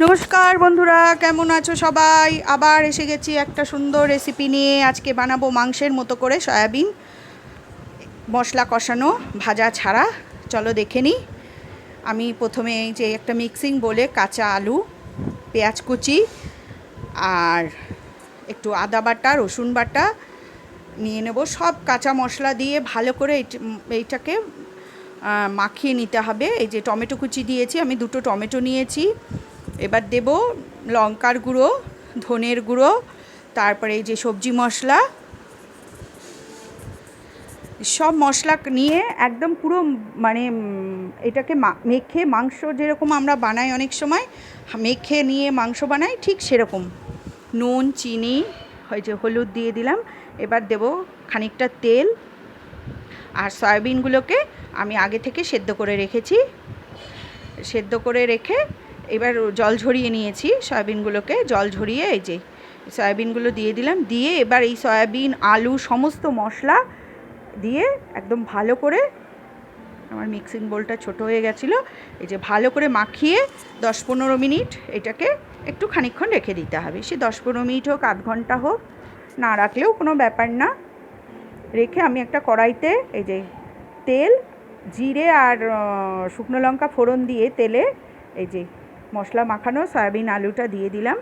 নমস্কার বন্ধুরা, কেমন আছো সবাই? আবার এসে গেছি একটা সুন্দর রেসিপি নিয়ে আজকে বানাবো মাংসের মতো করে সয়াবিন, মশলা কষানো, ভাজা ছাড়া। চলো দেখে নিই। আমি প্রথমে যে একটা মিক্সিং বলে কাঁচা আলু, পেঁয়াজ কুচি আর একটু আদা বাটা, রসুন বাটা নিয়ে নেব। সব কাঁচা মশলা দিয়ে ভালো করে এইট- এইটাকে মাখিয়ে নিতে হবে। এই যে টমেটো কুচি দিয়েছি, আমি দুটো টমেটো নিয়েছি। এবার দেব লঙ্কার গুঁড়ো, ধনের গুঁড়ো, তারপরে এই যে সবজি মশলা। সব মশলা নিয়ে একদম পুরো মানে এটাকে মেখে মাংস যেরকম আমরা বানাই অনেক সময়, মেখে নিয়ে মাংস বানাই ঠিক সেরকম। নুন, চিনি, ওই যে হলুদ দিয়ে দিলাম, এবার দেব খানিকটা তেল। আর সয়াবিনগুলোকে আমি আগে থেকে সেদ্ধ করে রেখেছি। সেদ্ধ করে রেখে এবার জল ঝরিয়ে নিয়েছি, সয়াবিনগুলোকে জল ঝরিয়ে, এই যে সয়াবিনগুলো দিয়ে দিলাম, দিয়ে এবার এই সয়াবিন, আলু, সমস্ত মশলা দিয়ে একদম ভালো করে আমার মিক্সিং বোলটা ছোট হয়ে গেছিল, এই যে ভালো করে মাখিয়ে দশ পনেরো মিনিট এটাকে একটু খানিকক্ষণ রেখে দিতে হবে। সে দশ পনেরো মিনিট হোক, আধ ঘণ্টা হোক, না রাখলেও কোনো ব্যাপার না। রেখে আমি একটা কড়াইতে এই যে তেল, জিরে আর শুকনো লঙ্কা ফোড়ন দিয়ে তেলে এই যে মশলা মাখানো, সয়াবিন, আলুটা দিয়ে দিলাম।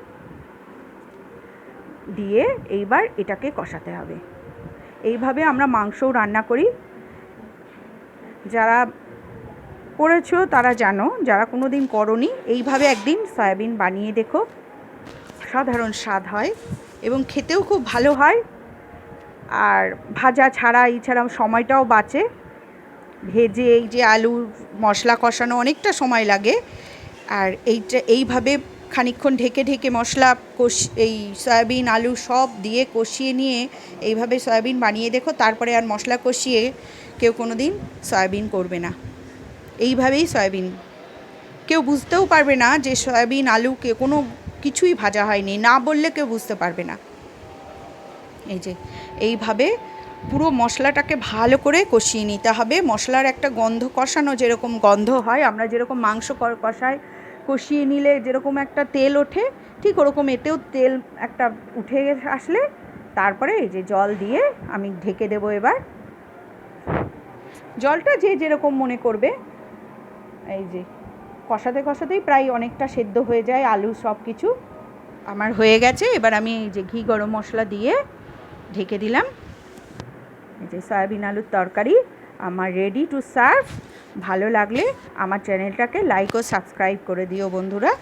দিয়ে এইবার এটাকে কষাতে হবে। এইভাবে আমরা মাংসও রান্না করি। যারা করেছ তারা জানো, যারা কোনো দিন করনি, এইভাবে একদিন সয়াবিন বানিয়ে দেখো। সাধারণ স্বাদ হয় এবং খেতেও খুব ভালো হয়। আর ভাজা ছাড়া এছাড়াও সময়টাও বাঁচে। ভেজে এই যে আলু মশলা কষানো অনেকটা সময় লাগে। আর এইটা, এইভাবে খানিকক্ষণ ঢেকে ঢেকে মশলা, কষ, এই সয়াবিন, আলু সব দিয়ে কষিয়ে নিয়ে এইভাবে সয়াবিন বানিয়ে দেখো, তারপরে আর মশলা কষিয়ে কেউ কোনো দিন সয়াবিন করবে না। এইভাবেই সয়াবিন। কেউ বুঝতেও পারবে না যে সয়াবিন আলুকে কোনো কিছুই ভাজা হয়নি, না বললে কেউ বুঝতে পারবে না। এই যে, এইভাবে পুরো মশলাটাকে ভালো করে কষিয়ে নিতে হবে। মশলার একটা গন্ধ কষানো যেরকম গন্ধ হয়, আমরা যেরকম মাংস কষাই কষিয়ে নিলে যেরকম একটা তেল ওঠে, ঠিক ওরকম এতেও তেল একটা উঠে আসলে তারপরে এই যে জল দিয়ে আমি ঢেকে দেবো এবার। জলটা যে যেরকম মনে করবে, এই যে কষাতে কষাতেই প্রায় অনেকটা সেদ্ধ হয়ে যায়, আলু সব কিছু। আমার হয়ে গেছে, এবার আমি এই যে ঘি গরম মশলা দিয়ে ঢেকে দিলাম। যে সয়াবিন আলুর তরকারি আমার রেডি টু সার্ভ ভালো লাগলে আমার চ্যানেলটাকে লাইক ও সাবস্ক্রাইব করে দিও বন্ধুরা।